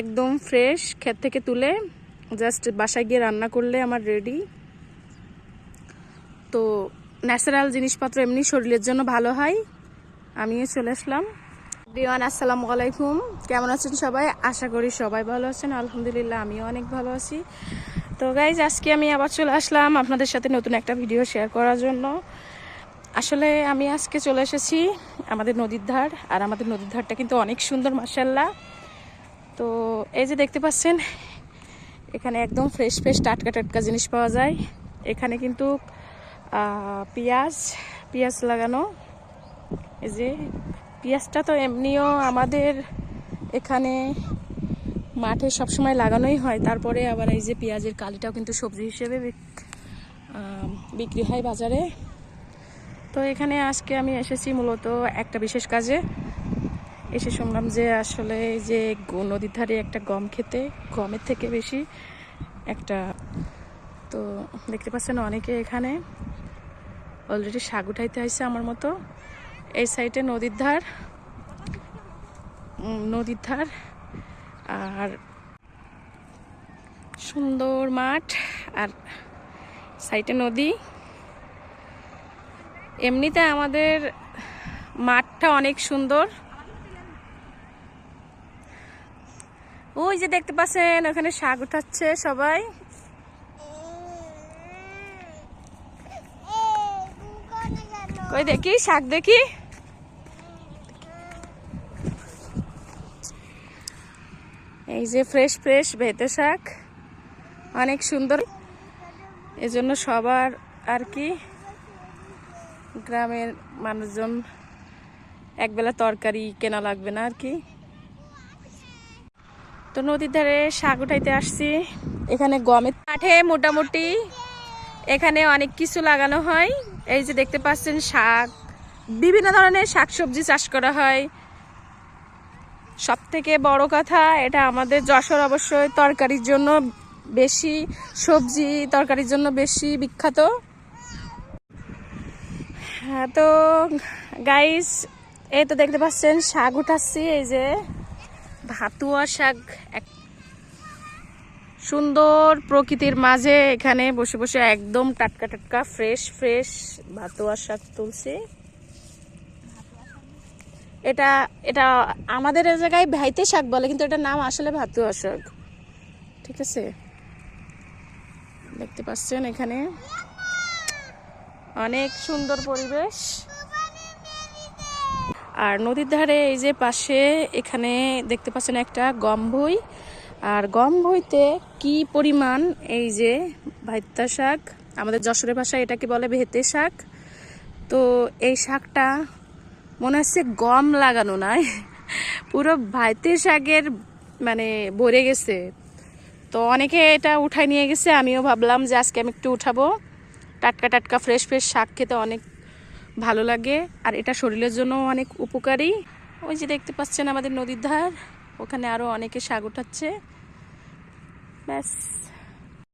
একদম ফ্রেশ ক্ষেত থেকে তুলে জাস্ট বাসায় গিয়ে রান্না করলে আমার রেডি তো ন্যাচারাল জিনিসপত্র এমনি শরীরের জন্য ভালো হয়। আমিও চলে আসলাম। দিওয়ান আসসালামু আলাইকুম। কেমন আছেন সবাই? আশা করি সবাই ভালো আছেন। আলহামদুলিল্লাহ, আমিও অনেক ভালো আছি। তো গাইজ আজকে আমি আবার চলে আসলাম আপনাদের সাথে নতুন একটা ভিডিও শেয়ার করার জন্য। আসলে আমি আজকে চলে এসেছি আমাদের নদীর ধার, আর আমাদের নদীর ধারটা কিন্তু অনেক সুন্দর মাসাল্লাহ তো এই যে দেখতে পাচ্ছেন, এখানে একদম ফ্রেশ ফ্রেশ টাটকা টাটকা জিনিস পাওয়া যায়। এখানে কিন্তু পেঁয়াজ পেঁয়াজ লাগানো। এই যে পেঁয়াজটা তো এমনিও আমাদের এখানে মাঠে সবসময় লাগানোই হয়। তারপরে আবার এই যে পেঁয়াজের কালিটাও কিন্তু সবজি হিসেবে বিক- বিক্রি হয় বাজারে। তো এখানে আজকে আমি এসেছি মূলত একটা বিশেষ কাজে। এসে শুনলাম যে আসলে যে নদীর ধারে একটা গম খেতে, গমের থেকে বেশি একটা। তো দেখতে পাচ্ছেন অনেকে এখানে অলরেডি শাক উঠাইতে হয়েছে আমার মতো। এই সাইডে নদীর ধার নদীর ধার আর সুন্দর মাঠ আর সাইডে নদী। এমনিতে আমাদের মাঠটা অনেক সুন্দর। ওই যে দেখতে পাচ্ছেন, ওখানে শাক উঠাচ্ছে সবাই। কই দেখি, শাক দেখি। এই যে ফ্রেশ ফ্রেশ ভেতে শাক। অনেক সুন্দর। এজন্য সবার আর কি গ্রামের মানুষজন একবেলা তরকারি কেনা লাগবে না আর কি। তো নদীর ধারে শাক উঠাইতে আসছি। এখানে গমের মাঠে মোটামুটি এখানে অনেক কিছু লাগানো হয়। এই যে দেখতে পাচ্ছেন শাক। বিভিন্ন ধরনের শাকসবজি চাষ করা হয়। সব থেকে বড় কথা এটা আমাদের যশোর অবশ্যই তরকারির জন্য বেশি সবজি তরকারির জন্য বেশি বিখ্যাত। হ্যাঁ তো গাইস এই তো দেখতে পাচ্ছেন শাক উঠাচ্ছি এই যে। ভাতুয়া শাক, এক সুন্দর প্রকৃতির মাঝে এখানে বসে বসে একদম টাটকা টাটকা ফ্রেশ ফ্রেশ ভাতুয়া শাক তুলছি। এটা এটা আমাদের এই জায়গায় ভাইতে শাক বলে, কিন্তু এটার নাম আসলে ভাতুয়া শাক। ঠিক আছে? দেখতে পাচ্ছেন এখানে অনেক সুন্দর পরিবেশ। আর নদীর ধারে এই যে পাশে এখানে দেখতে পাচ্ছেন একটা গম ভুই। আর গম ভুইতে কি পরিমাণ এই যে ভাইত্তা শাক? আমাদের যশোরের ভাষায় এটাকে বলে ভেতে শাক। তো এই শাকটা মনে হচ্ছে গম লাগানো নয় পুরো ভাইতে শাকের মানে ভরে গেছে। তো অনেকে এটা উঠাই নিয়ে গেছে, আমিও ভাবলাম যে আজকে আমি একটু উঠাবো। টাটকা টাটকা, ফ্রেশ ফ্রেশ শাক খেতে অনেক ভালো লাগে। আর এটা শরীরের জন্য অনেক উপকারী। ওই যে দেখতে পাচ্ছেন আমাদের নদীর ধার, ওখানে আরও অনেকে সাগর উঠাচ্ছে ব্যাস।